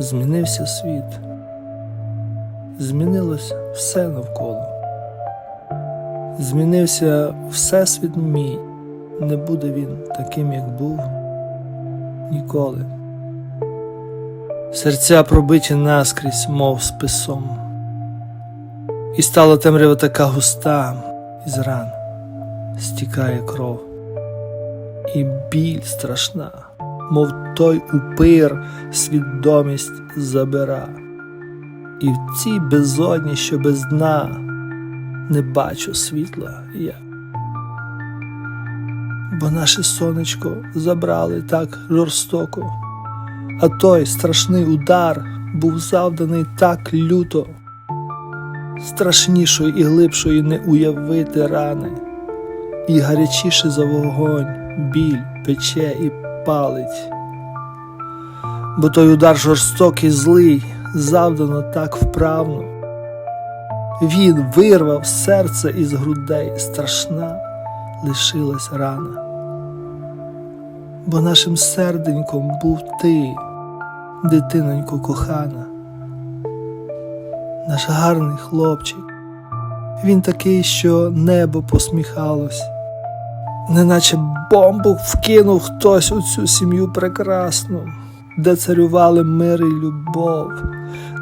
Змінився світ, змінилось все навколо. Змінився всесвіт мій, не буде він таким, як був ніколи. Серця пробиті наскрізь, мов списом, і стала темрява така густа, із ран стікає кров, і біль страшна, мов той упир свідомість забира, і в цій безодні, що без дна, не бачу світла я. Бо наше сонечко забрали так жорстоко, а той страшний удар був завданий так люто, страшнішої і глибшої не уявити рани, і гарячіше за вогонь біль пече і палить. Бо той удар жорстокий, злий, завдано так вправно. Він вирвав серце із грудей, страшна лишилась рана. Бо нашим серденьком був ти, дитинонько кохана, наш гарний хлопчик, він такий, що небо посміхалось, неначе бомбу вкинув хтось у цю сім'ю прекрасну, де царювали мир і любов,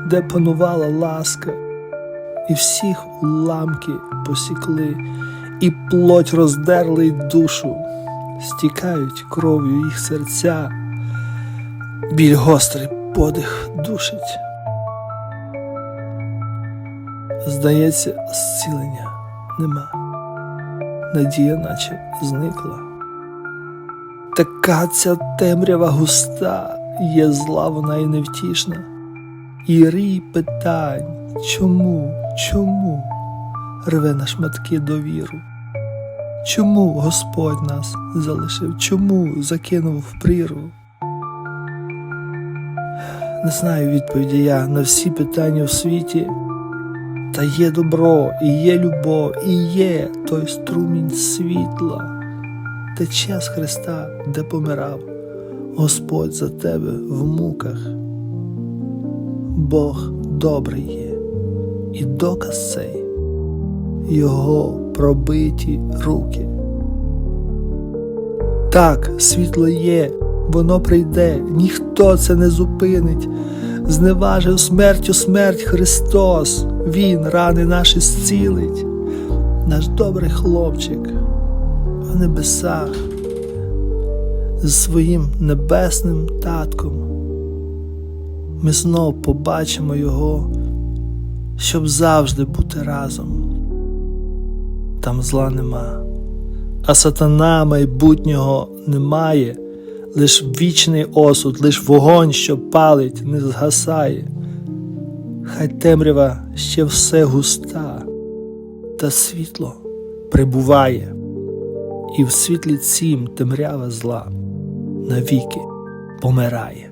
де панувала ласка, і всіх уламки посікли, і плоть роздерли й душу, стікають кров'ю їх серця, біль гострий подих душить. Здається, зцілення нема, надія наче зникла. Така ця темрява густа, є зла вона і невтішна. І рій питань, чому, чому рве на шматки довіру? Чому Господь нас залишив? Чому закинув в прірву? Не знаю відповіді я на всі питання у світі. Та є добро, і є любов, і є той струмінь світла, тече з Христа, де помирав Господь за тебе в муках. Бог добрий є, і доказ цей його пробиті руки. Так, світло є, воно прийде, ніхто це не зупинить. Зневажив смертю смерть Христос, Він рани наші зцілить, наш добрий хлопчик в небесах з своїм небесним татком. Ми знов побачимо Його, щоб завжди бути разом. Там зла нема, а сатана майбутнього немає, лиш вічний осуд, лиш вогонь, що палить, не згасає. Хай темрява ще все густа, та світло прибуває, і в світлі цім темрява зла навіки помирає.